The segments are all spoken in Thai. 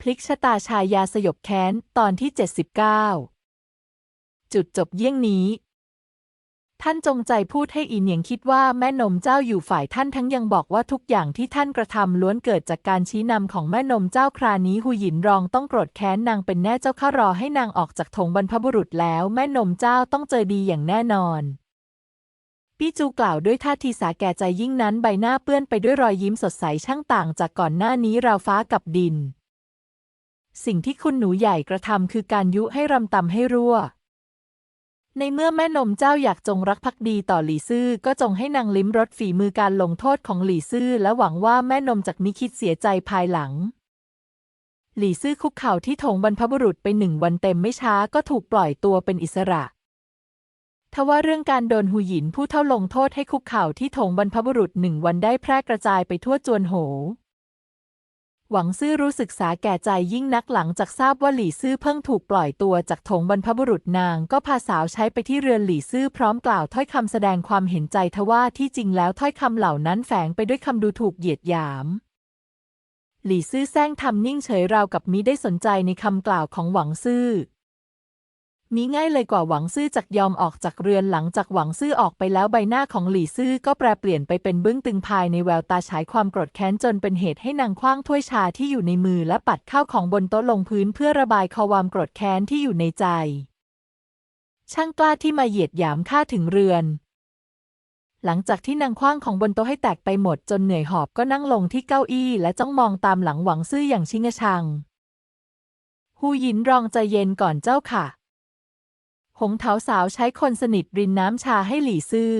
พลิกชะตาชายาสยบแค้น ตอนที่ 79 จุดจบเยี่ยงนี้ ท่านจงใจพูดให้อีเหนียงคิดว่าแม่นมเจ้าอยู่ฝ่ายท่านทั้งยังบอกว่าทุกอย่างที่ท่านกระทำล้วนเกิดจากการชี้นำของแม่นมเจ้าครานี้หูหยินรองต้องโกรธแค้นนางเป็นแน่เจ้าข้ารอให้นางออกจากถงบรรพบุรุษแล้วแม่นมเจ้าต้องเจอดีอย่างแน่นอนปี้จูกล่าวด้วยท่าทีสาแก่ใจยิ่งนั้นใบหน้าเปื้อนไปด้วยรอยยิ้มสดใสช่างต่างจากก่อนหน้านี้ราวฟ้ากับดิน สิ่งที่คุณหนูใหญ่กระทำคือการยุให้รำตำให้รั่ว ในเมื่อแม่นมเจ้าอยากจงรักภักดีต่อหลี่ซื่อ ก็จงให้นางลิ้มรสฝีมือการลงโทษของหลี่ซื่อ และหวังว่าแม่นมจากมิคิดเสียใจภายหลัง หลี่ซื่อคุกเข่าที่ถงบรรพบุรุษไปหนึ่งวันเต็มไม่ช้าก็ถูกปล่อยตัวเป็นอิสระทว่าเรื่องการโดนหูหยินผู้เท่าลงโทษให้คุกเข่าที่ถงบรรพบุรุษหนึ่งวันได้แพร่กระจายไปทั่วจวนโห หวังซื่อรู้สึกสาแก่ใจยิ่งนักหลังจากทราบว่าหลี่ซื่อเพิ่งถูกปล่อยตัวจากถงบรรพบุรุษนาง ก็พาสาวใช้ไปที่เรือนหลี่ซื่อพร้อมกล่าวถ้อยคำแสดงความเห็นใจทว่าที่จริงแล้วถ้อยคำเหล่านั้นแฝงไปด้วยคำดูถูกเหยียดหยาม หลี่ซื่อแซงทำนิ่งเฉยราวกับมิได้สนใจในคำกล่าวของหวังซื่อ มีง่ายเลยกว่าหวังซื่อจากยอมออกจากเรือนหลังจากหวังซื่อออกไปแล้วใบหน้าของหลี่ซื่อก็แปรเปลี่ยนไปเป็นบึ้งตึงภายในแววตาฉายความโกรธแค้นจนเป็นเหตุให้นางคว้างถ้วยชาที่อยู่ในมือและปัดข้าวของบนโต๊ะลงพื้นเพื่อระบายความโกรธแค้นที่อยู่ในใจ ช่างกล้าที่มาเหยียดหยามข้าถึงเรือน หลังจากที่นางคว้างของบนโต๊ะให้แตกไปหมดจนเหนื่อยหอบก็นั่งลงที่เก้าอี้และจ้องมองตามหลังหวังซื่ออย่างชิงชัง ฮูหยินรองใจเย็นก่อนเจ้าค่ะ หงเถาสาวใช้คนสนิทรินน้ำชาให้หลี่ซื่อ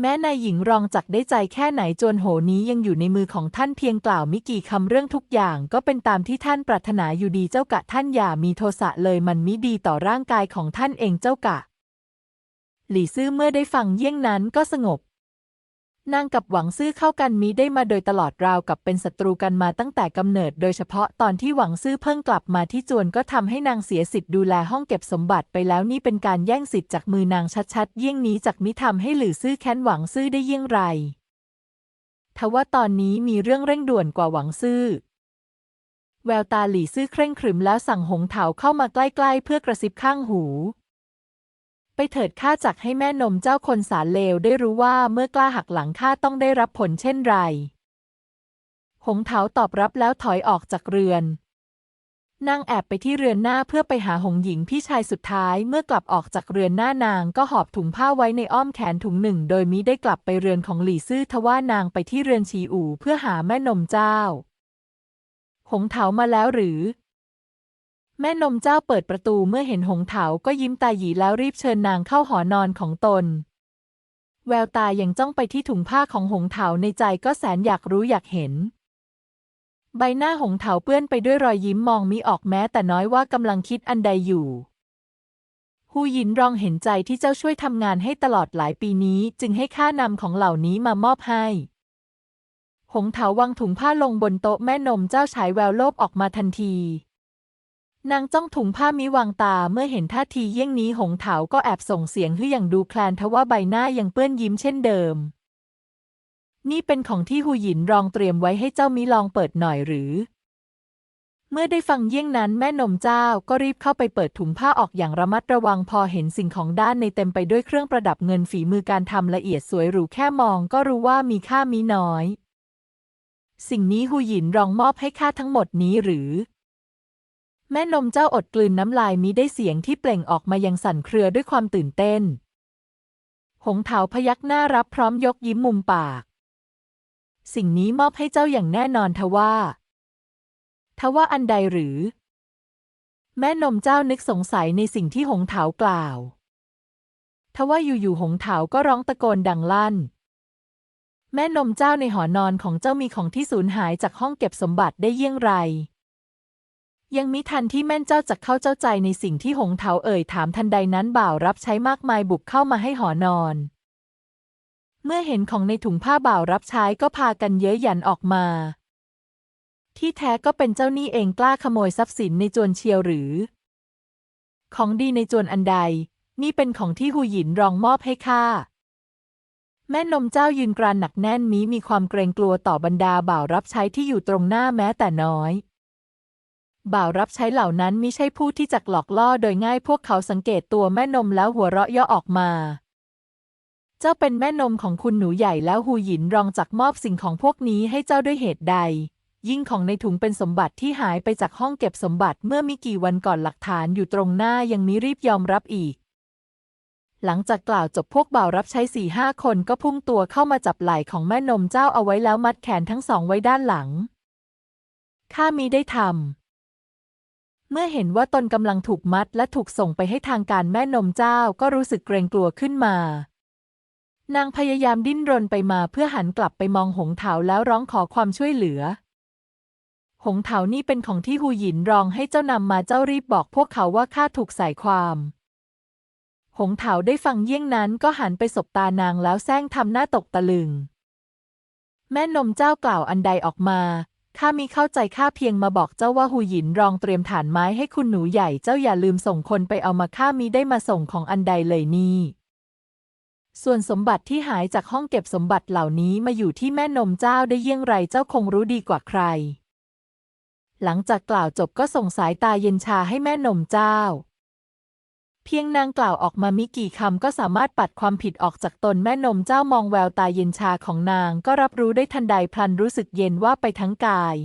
แม้นายหญิงรองจักได้ใจแค่ไหนจวนโหนี้ยังอยู่ในมือของท่านเพียงกล่าวมิกี่คำเรื่องทุกอย่าง ก็เป็นตามที่ท่านปรารถนาอยู่ดีเจ้ากะท่านอย่ามีโทสะเลยมันมิดีต่อร่างกายของท่านเองเจ้ากะ หลี่ซื่อเมื่อได้ฟังเยี่ยงนั้นก็สงบ นางกับหวังซื่อเข้ากันมิได้มาโดยตลอดราวกับเป็นศัตรูกันมาตั้งแต่กำเนิด โดยเฉพาะตอนที่หวังซื่อเพิ่งกลับมาที่จวนก็ทำให้นางเสียสิทธิ์ดูแลห้องเก็บสมบัติไปแล้วนี่เป็นการแย่งสิทธิ์จากมือนางชัดๆเยี่ยงนี้จากมิทำให้หลี่ซื่อแค้นหวังซื่อได้เยี่ยงไรทว่าตอนนี้มีเรื่องเร่งด่วนกว่าหวังซื่อแววตาหลี่ซื่อเคร่งขรึมแล้วสั่งหงเถาเข้ามาใกล้ๆ เพื่อกระซิบข้างหู ไปเถิดข้าจักให้แม่นมเจ้าคนสารเลวได้รู้ว่าเมื่อกล้าหักหลังข้าต้องได้รับผลเช่นไร หงเถาตอบรับแล้วถอยออกจากเรือน นางแอบไปที่เรือนหน้าเพื่อไปหาหงหญิงพี่ชายสุดท้ายเมื่อกลับออกจากเรือนหน้านางก็หอบถุงผ้าไว้ในอ้อมแขนถุงหนึ่ง โดยมิได้กลับไปเรือนของหลี่ซื่อทว่านางไปที่เรือนชีอู่เพื่อหาแม่นมเจ้า หงเถามาแล้วหรือ แม่นมเจ้าเปิดประตูเมื่อเห็นหงเถาก็ยิ้มตาหยีแล้วรีบเชิญนางเข้าหอนอนของตน แววตายังจ้องไปที่ถุงผ้าของหงเถาในใจก็แสนอยากรู้อยากเห็น ใบหน้าหงเถาเปื้อนไปด้วยรอยยิ้มมองมิออกแม้แต่น้อยว่ากำลังคิดอันใดอยู่ฮูยินรองเห็นใจที่เจ้าช่วยทำงานให้ตลอดหลายปีนี้จึงให้ค่านำของเหล่านี้มามอบให้ หงเถาวางถุงผ้าลงบนโต๊ะแม่นมเจ้าฉายแววโลภออกมาทันที นางจ้องถุงผ้ามิวางตาเมื่อเห็นท่าทีเยี่ยงนี้หงเถาก็แอบส่งเสียงฮืออย่างดูแคลนทว่าใบหน้ายังเปื้อนยิ้มเช่นเดิม นี่เป็นของที่หูหยินรองเตรียมไว้ให้เจ้ามิลองเปิดหน่อยหรือ เมื่อได้ฟังเยี่ยงนั้นแม่นมเจ้าก็รีบเข้าไปเปิดถุงผ้าออกอย่างระมัดระวังพอเห็นสิ่งของด้านในเต็มไปด้วยเครื่องประดับเงินฝีมือการทำละเอียดสวยหรูแค่มองก็รู้ว่ามีค่ามิน้อย สิ่งนี้หูหยินรองมอบให้ข้าทั้งหมดนี้หรือ แม่นมเจ้าอดกลืนน้ำลายมิได้เสียงที่เปล่งออกมายังสั่นเครือด้วยความตื่นเต้น หงเถาพยักหน้ารับพร้อมยกยิ้มมุมปาก สิ่งนี้มอบให้เจ้าอย่างแน่นอนทว่าทว่าอันใดหรือ แม่นมเจ้านึกสงสัยในสิ่งที่หงเถากล่าวทว่าอยู่ๆหงเถาก็ร้องตะโกนดังลั่น แม่นมเจ้าในหอนอนของเจ้ามีของที่สูญหายจากห้องเก็บสมบัติได้เยี่ยงไร ยังมิทันที่แม่นเจ้าจะเข้าเจ้าใจในสิ่งที่หงเถาเอ่ยถามทันใดนั้นบ่าวรับใช้มากมายบุกเข้ามาให้หอนอน เมื่อเห็นของในถุงผ้าบ่าวรับใช้ก็พากันเย้ยหยันออกมา ที่แท้ก็เป็นเจ้าหนี้เองกล้าขโมยทรัพย์สินในจวนเชียวหรือ ของดีในจวนอันใด นี่เป็นของที่หูหยินรองมอบให้ข้าแม่นมเจ้ายืนกรานหนักแน่นมีมีความเกรงกลัวต่อบรรดาบ่าวรับใช้ที่อยู่ตรงหน้าแม้แต่น้อย บ่าวรับใช้เหล่านั้นมิใช่ผู้ที่จักหลอกล่อโดยง่ายพวกเขาสังเกตตัวแม่นมแล้วหัวเราะย่อออกมา เจ้าเป็นแม่นมของคุณหนูใหญ่แล้วหูหยินรองจักมอบสิ่งของพวกนี้ให้เจ้าด้วยเหตุใด ยิ่งของในถุงเป็นสมบัติที่หายไปจากห้องเก็บสมบัติเมื่อม่กี่วันก่อนหลักฐานอยู่ตรงหน้ายังมิรีบยอมรับอีก หลังจากกล่าวจบพวกบ่าวรับใช้สี่ห้าคนก็พุ่งตัวเข้ามาจับไหล่ของแม่นมเจ้าเอาไว้แล้วมัดแขนทั้งสองไว้ด้านหลังข้ามิได้ทำ เมื่อเห็นว่าตนกำลังถูกมัดและถูกส่งไปให้ทางการแม่นมเจ้าก็รู้สึกเกรงกลัวขึ้นมา นางพยายามดิ้นรนไปมาเพื่อหันกลับไปมองหงเถาแล้วร้องขอความช่วยเหลือ หงเถานี่เป็นของที่หูหยินรองให้เจ้านำมาเจ้ารีบบอกพวกเขาว่าข้าถูกใส่ความ หงเถาได้ฟังเยี่ยงนั้นก็หันไปสบตานางแล้วแซงทำหน้าตกตะลึง แม่นมเจ้ากล่าวอันใดออกมา ข้ามีเข้าใจข้าเพียงมาบอกเจ้าว่าหูหยินรองเตรียมฐานไม้ให้คุณหนูใหญ่เจ้าอย่าลืมส่งคนไปเอามาข้ามีได้มาส่งของอันใดเลยนี่ ส่วนสมบัติที่หายจากห้องเก็บสมบัติเหล่านี้มาอยู่ที่แม่นมเจ้าได้เยี่ยงไรเจ้าคงรู้ดีกว่าใคร หลังจากกล่าวจบก็ส่งสายตาเย็นชาให้แม่นมเจ้า เพียงนางกล่าวออกมามิกี่คำก็สามารถปัดความผิดออกจากตนแม่นมเจ้ามองแววตาเย็นชาของนางก็รับรู้ได้ทันใดพลันรู้สึกเย็นว่าไปทั้งกาย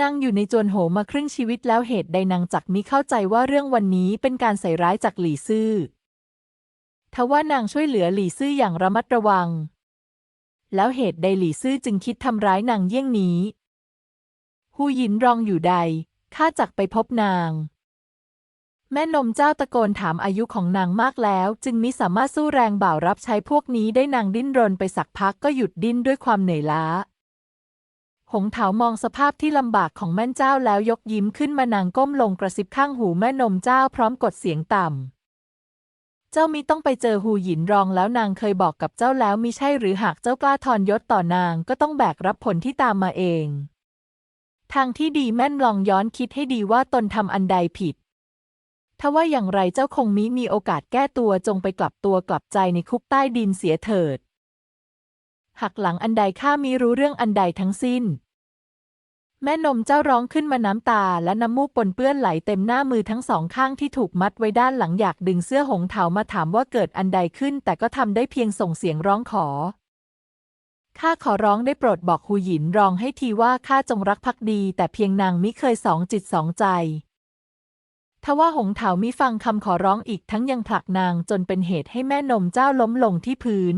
นางอยู่ในจวนโหมาครึ่งชีวิตแล้วเหตุใดนางจักมิเข้าใจว่าเรื่องวันนี้เป็นการใส่ร้ายจากหลี่ซื่อทว่านางช่วยเหลือหลี่ซื่ออย่างระมัดระวัง แล้วเหตุใดหลี่ซื่อจึงคิดทำร้ายนางเยี่ยงนี้ หูหยินรองอยู่ใดข้าจักไปพบนาง แม่นมเจ้าตะโกนถามอายุของนางมากแล้ว จึงมิสามารถสู้แรงบ่าวรับใช้พวกนี้ได้นางดิ้นรนไปสักพักก็หยุดดิ้นด้วยความเหนื่อยล้า หงเถามองสภาพที่ลำบากของแม่นเจ้าแล้วยกยิ้มขึ้นมานางก้มลงกระซิบข้างหูแม่นมเจ้าพร้อมกดเสียงต่ำ เจ้ามิต้องไปเจอหูหยินรองแล้วนางเคยบอกกับเจ้าแล้วมิใช่หรือหากเจ้ากล้าทอนยศต่อนางก็ต้องแบกรับผลที่ตามมาเอง ทางที่ดีแม่นลองย้อนคิดให้ดีว่าตนทำอันใดผิด ถ้าว่าอย่างไรเจ้าคงมิมีโอกาสแก้ตัวจงไปกลับตัวกลับใจในคุกใต้ดินเสียเถิด หักหลังอันใดข้ามิรู้เรื่องอันใดทั้งสิ้น แม่นมเจ้าร้องขึ้นมาน้ำตาและน้ำมูกปนเปื้อนไหลเต็มหน้ามือทั้งสองข้างที่ถูกมัดไว้ด้านหลังอยากดึงเสื้อหงเถามาถามว่าเกิดอันใดขึ้น แต่ก็ทำได้เพียงส่งเสียงร้องขอข้าขอร้องได้โปรดบอกหูหยินรองให้ทีว่าข้าจงรักภักดี แต่เพียงนางมิเคยสองจิตสองใจ ทว่าหงเถามิฟังคำขอร้องอีกทั้งยังผลักนางจนเป็นเหตุให้แม่นมเจ้าล้มลงที่พื้น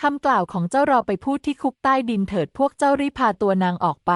คำกล่าวของเจ้ารอไปพูดที่คุกใต้ดินเถิดพวกเจ้ารีพาตัวนางออกไป